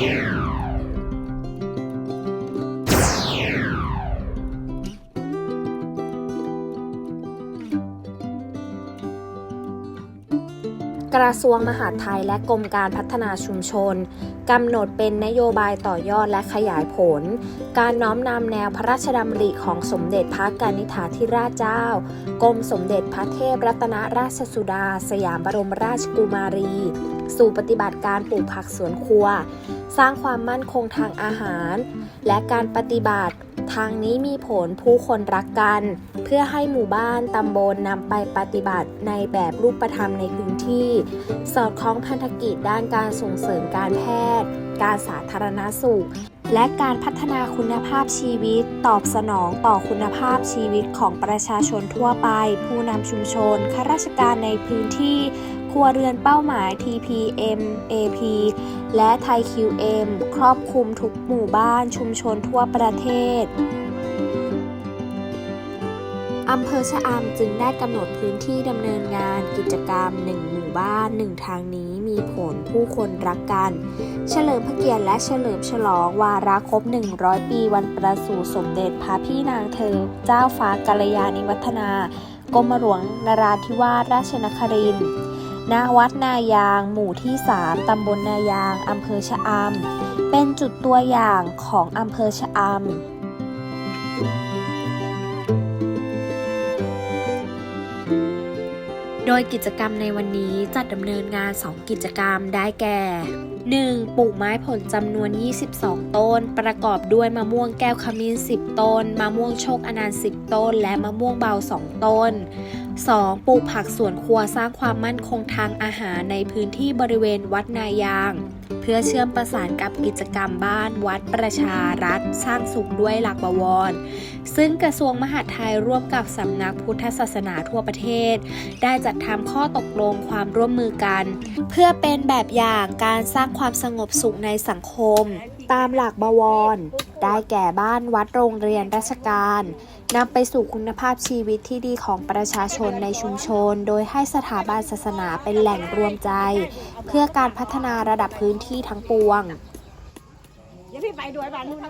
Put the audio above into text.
Yeah. กระทรวงมหาดไทยและกรมการพัฒนาชุมชนกำหนดเป็นนโยบายต่อยอดและขยายผล การน้อมนำแนวพระราชดำริของสมเด็จพระกนิษฐาธิราชเจ้า กรมสมเด็จพระเทพรัตนราชสุดา สยามบรมราชกุมารี สู่ปฏิบัติการปลูกผักสวนครัว สร้างความมั่นคงทางอาหาร และการปฏิบัติ ทางนี้มีผลผู้คนรักกัน เพื่อให้หมู่บ้านตำบลนำไปปฏิบัติในแบบรูปธรรมในพื้นที่ สอดคล้องพันธกิจด้านการส่งเสริมการแพทย์ การสาธารณสุข และการพัฒนาคุณภาพชีวิต ตอบสนองต่อคุณภาพชีวิตของประชาชนทั่วไป ผู้นำชุมชนข้าราชการในพื้นที่ ครัวเรือนเป้าหมาย TPM AP และไทย QM ครอบคลุมทุกหมู่บ้านชุมชนทั่วประเทศอำเภอชะอำจึงได้กำหนดพื้นที่ดำเนินงานกิจกรรม 1 หมู่บ้าน 1 ทางนี้มีผลผู้คนรักกัน เฉลิมพระเกียรติและเฉลิมฉลองวาระครบ 100 ปีวันประสูติสมเด็จพระพี่นางเธอ เจ้าฟ้ากัลยาณิวัฒนากรมหลวงนราธิวาสราชนครินทร์ ณวัดนายาง หมู่ที่ 3 ตำบลนายาง อำเภอชะอำ เป็นจุดตัวอย่างของอำเภอชะอำ ดยกิจกรรมในวันนี้จัดดำเนินงาน 2 กิจกรรมได้แก่ 1. ปลูกไม้ผลจำนวน 22 ต้น ประกอบด้วยมะม่วงแก้วขมิ้น 10 ต้น มะม่วงโชคอนันต์ 10 ต้น และมะม่วงเบา 2 ต้น 2. ปลูกผักสวนครัวสร้างความมั่นคงทางอาหารในพื้นที่บริเวณวัดนายาง เพื่อเชื่อมประสานกับกิจกรรมบ้านวัดประชารัฐ สร้างสุขด้วยหลักบวร ซึ่งกระทรวงมหาดไทยร่วมกับสำนักพุทธศาสนาทั่วประเทศ ได้จัดทำข้อตกลงความร่วมมือกัน เพื่อเป็นแบบอย่างการสร้างความสงบสุขในสังคม ตามหลักบวร ได้แก่บ้านวัดโรงเรียนราชการนำไปสู่คุณภาพชีวิตที่ดีของประชาชนในชุมชน โดยให้สถาบันศาสนาเป็นแหล่งรวมใจ เพื่อการพัฒนาระดับพื้นที่ทั้งปวงเดี๋ยวพี่ไปด้วยบ้านนู้น